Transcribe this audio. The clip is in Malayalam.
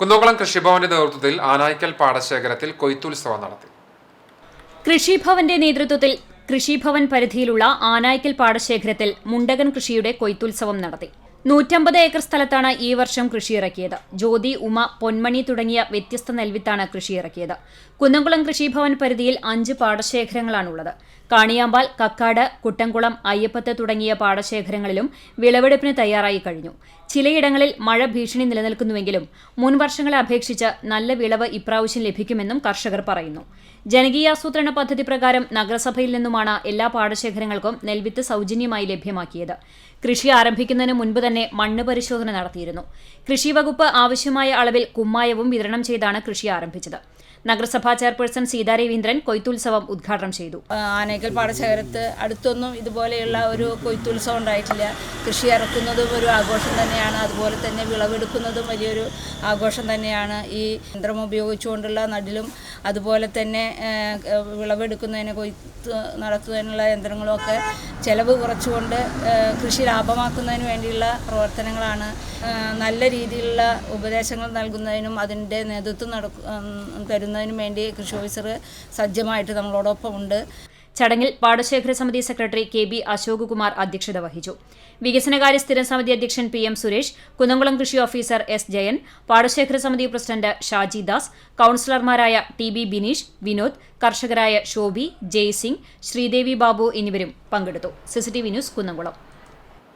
കുന്നംകുളം കൃഷിഭവന്റെ നേതൃത്വത്തിൽ ആനായ്ക്കൽ പാടശേഖരത്തിൽ കൊയ്ത്തുത്സവം നടത്തി. കൃഷിഭവന്റെ നേതൃത്വത്തിൽ കൃഷിഭവൻ പരിധിയിലുള്ള ആനായ്ക്കൽ പാടശേഖരത്തിൽ മുണ്ടകൻ കൃഷിയുടെ കൊയ്ത്തുത്സവം നടത്തി. നൂറ്റമ്പത് ഏക്കർ സ്ഥലത്താണ് ഈ വർഷം കൃഷിയിറക്കിയത്. ജ്യോതി ഉമ പൊന്മണി തുടങ്ങിയ വ്യത്യസ്ത നെൽവിത്താണ് കൃഷിയിറക്കിയത്. കുന്നംകുളം കൃഷിഭവൻ പരിധിയിൽ അഞ്ച് പാടശേഖരങ്ങളാണുള്ളത്. കാണിയാമ്പാൽ കക്കാട് കുട്ടംകുളം അയ്യപ്പത്ത് തുടങ്ങിയ പാടശേഖരങ്ങളിലും വിളവെടുപ്പിന് തയ്യാറായി കഴിഞ്ഞു. ചിലയിടങ്ങളിൽ മഴ ഭീഷണി നിലനിൽക്കുന്നുവെങ്കിലും മുൻവർഷങ്ങളെ അപേക്ഷിച്ച് നല്ല വിളവ് ഇപ്രാവശ്യം ലഭിക്കുമെന്നും കർഷകർ പറയുന്നു. ജനകീയാസൂത്രണ പദ്ധതി പ്രകാരം നഗരസഭയിൽ നിന്നുമാണ് എല്ലാ പാടശേഖരങ്ങൾക്കും നെൽവിത്ത് സൗജന്യമായി ലഭ്യമാക്കിയത്. കൃഷി ആരംഭിക്കുന്നതിന് മുൻപ് തന്നെ മണ്ണ് പരിശോധന നടത്തിയിരുന്നു. കൃഷി വകുപ്പ് ആവശ്യമായ അളവിൽ കുമ്മായവും വിതരണം ചെയ്താണ് കൃഷി ആരംഭിച്ചത്. നഗരസഭാ ചെയർപേഴ്സൺ സീതാ രവീന്ദ്രൻ കൊയ്ത്തുത്സവം ഉദ്ഘാടനം ചെയ്തു. ആനേക്കൽ പാടശേഖരത്ത് അടുത്തൊന്നും ഇതുപോലെയുള്ള ഒരു കൊയ്ത്തുത്സവം ഉണ്ടായിട്ടില്ല. കൃഷി ഇറക്കുന്നതും ഒരു ആഘോഷം തന്നെയാണ്. അതുപോലെ തന്നെ വിളവെടുക്കുന്നതും വലിയൊരു ആഘോഷം തന്നെയാണ്. ഈ യന്ത്രം ഉപയോഗിച്ചുകൊണ്ടുള്ള നടിലും അതുപോലെ തന്നെ വിളവെടുക്കുന്നതിന് കൊയ്ത്ത് നടത്തുന്നതിനുള്ള യന്ത്രങ്ങളുമൊക്കെ ചെലവ് കുറച്ചുകൊണ്ട് കൃഷി ലാഭമാക്കുന്നതിന് വേണ്ടിയുള്ള പ്രവർത്തനങ്ങളാണ്. നല്ല രീതിയിലുള്ള ഉപദേശങ്ങൾ നൽകുന്നതിനും അതിന്റെ നേതൃത്വം ഉം, തരുന്നതിനും വേണ്ടി കൃഷി ഓഫീസർ സജ്ജമായിട്ട് നമ്മളോടൊപ്പം ഉണ്ട് ചടങ്ങിൽ പാടശേഖര സമിതി secretary K B Ashok Kumar അധ്യക്ഷത വഹിച്ചു. വികസനകാര്യ സ്ഥിരം സമിതി അധ്യക്ഷൻ പി എം സുരേഷ് കുന്നംകുളം കൃഷി ഓഫീസർ എസ് ജയൻ പാടശേഖര സമിതി പ്രസിഡന്റ് ഷാജി ദാസ് കൌൺസിലർമാരായ ടി ബി ബിനീഷ് വിനോദ് കർഷകരായ ഷോബി ജയ്സിംഗ് ശ്രീദേവി ബാബു എന്നിവരും പങ്കെടുത്തു. CCTV news Kunnamkulam.